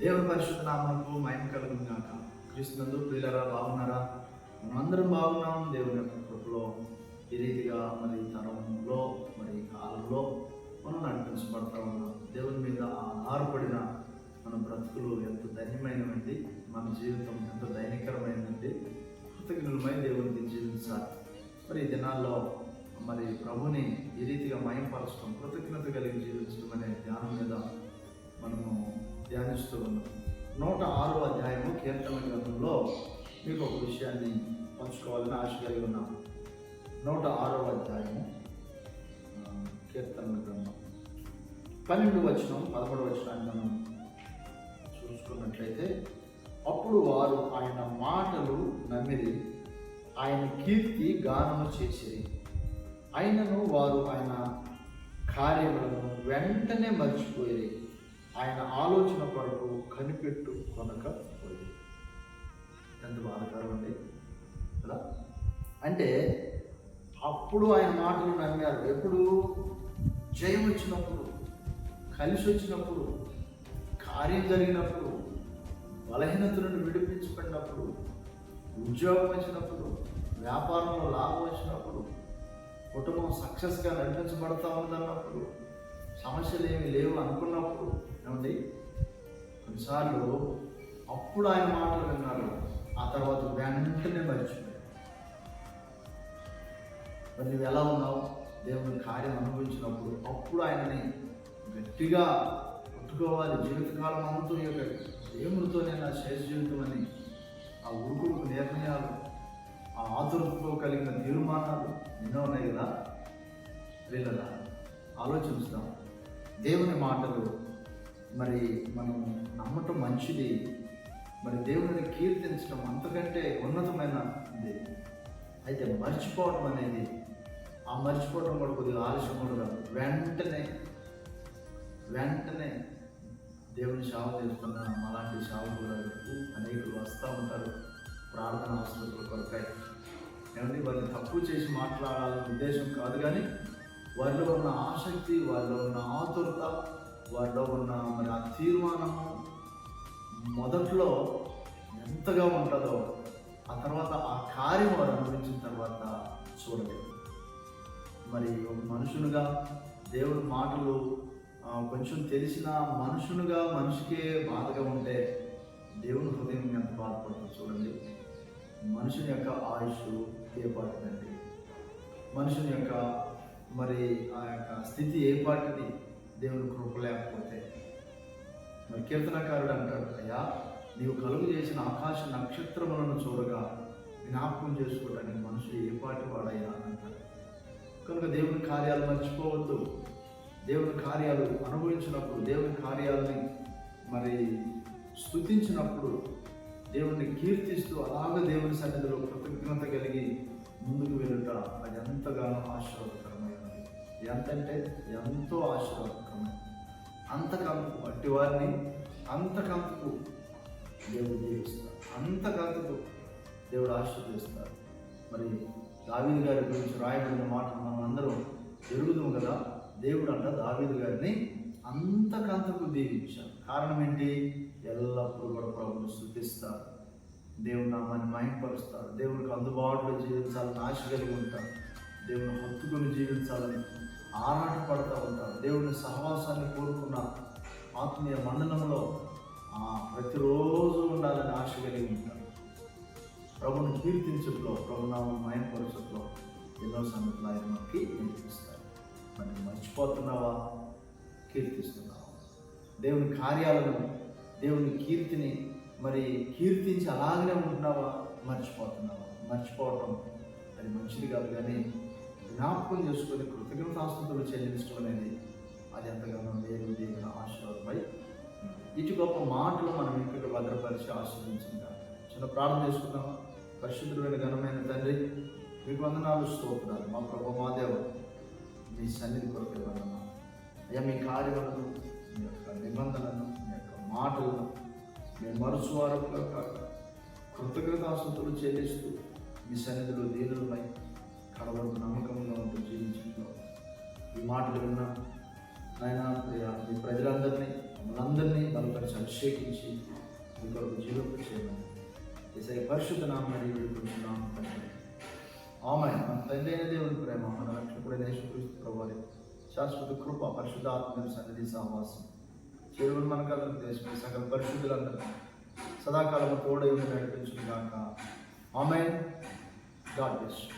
దేవుని పరిశుద్ధ నామకు మయం కలుగును క్రీస్తునందు ప్రియులరా బాగున్నారా? మనమందరం బాగున్నాం. దేవుని యొక్క కృపలో ఈ రీతిగా మరి తరంలో మరి ఈ కాలంలో మనం నడిపించబడతా ఉన్నాం. దేవుని మీద ఆధారపడిన మన బ్రతుకులు ఎంత ధన్యమైనవండి మన జీవితం ఎంత దైనికరమైనది కృతజ్ఞులమై దేవునికి జీవించాలి. మరి ఈ దినాల్లో మరి ప్రభుని ఈ రీతిగా మయంపరచడం కృతజ్ఞత కలిగి జీవించడం అనే ధ్యానం మీద మనము ధ్యానిస్తూ ఉన్నాం. నూట ఆరో అధ్యాయము కీర్తన గ్రంథంలో మీకు ఒక విషయాన్ని పంచుకోవాలని ఆశ కలిగి ఉన్నాం. నూట ఆరో అధ్యాయము కీర్తన గ్రంథం. పన్నెండు వచనం పదమూడు వచనాన్ని మనం చూసుకున్నట్లయితే అప్పుడు వారు ఆయన మాటలు నమ్మిరి ఆయన కీర్తి గానము చేసిరి. అయినను వారు ఆయన కార్యములను వెంటనే మర్చిపోయేది ఆయన ఆలోచన కొరకు కనిపెట్టు కొనకపోయి ఎంత బాధకరం అండి. కదా? అంటే అప్పుడు ఆయన మాటలు నమ్మారు. ఎప్పుడు? జయం వచ్చినప్పుడు కలిసి వచ్చినప్పుడు కార్యం జరిగినప్పుడు బలహీనతలను విడిపించుకున్నప్పుడు ఉద్యోగం వచ్చినప్పుడు వ్యాపారంలో లాభం వచ్చినప్పుడు కుటుంబం సక్సెస్గా నడిపించబడతా ఉందన్నప్పుడు సమస్యలు ఏమి లేవు అనుకున్నప్పుడు ఏమండి? కొన్నిసార్లు అప్పుడు ఆయన మాటలు విన్నారు. ఆ తర్వాత వెంటనే మర్చిపోయారు. మరి నువ్వు ఎలా ఉన్నావు? దేవుని కార్యం అనుభవించినప్పుడు అప్పుడు ఆయనని గట్టిగా పట్టుకోవాలి జీవితకాలం అంతా ఈ యొక్క దేవునితోనే నా శేష జీవితం అని ఆ ఉరుకులకు నిర్ణయాలు ఆ ఆతురతతో కలిగిన తీర్మానాలు ఎన్నో ఉన్నాయి కదా? వీళ్ళలా ఆలోచిస్తాం. దేవుని మాటలు మరి మనం నమ్మటం మంచిది. మరి దేవుడిని కీర్తించడం అంతకంటే ఉన్నతమైన ఇది. అయితే మర్చిపోవడం అనేది ఆ మర్చిపోవడం కూడా కొద్దిగా ఆలస్యం కూడా వెంటనే వెంటనే దేవుని సేవ చేస్తున్న అలాంటి సేవకులకు అనేకులు వస్తూ ఉంటారు. ప్రార్థన అవసరతల కొరకాయి. ఏమంటే వారిని తక్కువ చేసి మాట్లాడాలనే ఉద్దేశం కాదు కానీ వారిలో ఉన్న ఆసక్తి వారిలో ఉన్న ఆతురత వారిలో ఉన్న మరి ఆ తీర్మానము మొదట్లో ఎంతగా ఉంటుందో ఆ తర్వాత ఆ కార్యం వారు అనుభవించిన తర్వాత చూడలేదు. మరి ఒక మనుషునిగా దేవుడి మాటలు కొంచెం తెలిసిన మనుషునిగా మనిషికే బాధగా ఉంటే దేవుని హృదయం ఎంత బాధపడుతుంది చూడండి. మనుషుని యొక్క ఆయుష్ ఏ పాటిదండి మనుషుని యొక్క మరి ఆ యొక్క స్థితి ఏ పాటిది దేవుని కృప లేకపోతే. మరి కీర్తనకారుడు అంటాడు అయ్యా నీవు కలుగు చేసిన ఆకాశ నక్షత్రములను చూడగా జ్ఞాపకం చేసుకోవడానికి మనుషులు ఏ పాటి వాడయ్యా? అని అంటాడు. కనుక దేవుని కార్యాలు మర్చిపోవద్దు. దేవుని కార్యాలు అనుభవించినప్పుడు దేవుని కార్యాలని మరి స్థుతించినప్పుడు దేవుణ్ణి కీర్తిస్తూ అలాగ దేవుని సన్నిధిలో కృతజ్ఞత కలిగి ముందుకు వెళ్ళుట అది ఎంతగానో ఆశీర్వదకరం ఎంతంటే ఎంతో ఆశీర్వాదకరమైనది అంతకంతకు అట్టి వారిని అంతకంతకు దేవుడు దీవిస్తారు. అంతకంతకు దేవుడు ఆశీర్వదిస్తారు. మరి దావీదు గారి గురించి రాయబడిన మాటలు మనం అందరం ఎరుగుదాం కదా? దేవుడు అంట దావీదు గారిని అంతకంతకు దీవించారు. కారణం ఏంటి? ఎల్లప్పుడూ కూడా ప్రభుని స్థుతిస్తారు. దేవుడు నామాన్ని మహింపరుస్తారు. దేవుడికి అందుబాటులో జీవించాలని ఆశ కలిగి ఉంటారు. దేవుని హత్తుకుని జీవించాలని ఆరాట పడుతూ ఉంటారు. దేవుని సహవాసాన్ని కోరుకున్న ఆత్మీయ మండలంలో ప్రతిరోజు ఉండాలని ఆశ కలిగి ఉంటారు. ప్రభుని కీర్తించట్లో ప్రభునామం మయంపరచట్లో ఎన్నో సంగతులు ఆయన మనకి నేర్పిస్తారు. మరి మర్చిపోతున్నావా? కీర్తిస్తున్నావా? దేవుని కార్యాలను దేవుని కీర్తిని మరి కీర్తించి అలాగనే ఉంటున్నావా? మర్చిపోతున్నావా? మర్చిపోవటం అది మంచిది కాదు కానీ జ్ఞాపకం చేసుకొని కృతజ్ఞతాస్తుతులు చెల్లించడం అనేది అది ఎంతగానో దేవుని దేవుని ఆశీర్వాదమై ఇటు గొప్ప మాటలు మనం ఇక్కడ భద్రపరిచి ఆశీర్వించిందా చిన్న ప్రార్థన చేసుకుందామా పరిశుద్ధుడైన ఘనమైన తండ్రి మీకు వందనాలు స్తోత్రాలు. మా ప్రభు మా దేవ మీ సన్నిధి కొరకు వందనాలు అయ్యా మీ కార్యములను మీ యొక్క నిబంధనలను మీ యొక్క మాటలను మేము మరుచువారముగా కాక కృతజ్ఞతాస్తుతులు చెల్లిస్తూ మీ సన్నిధిలో దీనులమై కడవరకు బలపరిచి అభిషేకించి మీ కొరకు జీవింపు చేయమని ఈసై పరిశుద్ధ నామని వేడుకుంటున్నాం తండ్రి. ఆమె మన తండ్రి అయిన దేవుని ప్రేమ మన రక్షకుడైన యేసుక్రీస్తు ప్రభువారి. శాశ్వత కృప పరిశుద్ధ ఆత్మ సన్నిధి సహవాసం. చెరువులు మన కథను తెలుసుకుని సకల పరిశుద్ధులందరూ సదాకాలం తోడై ఉండి నడిపించుగాక ఆమె గాడ్ బెస్ట్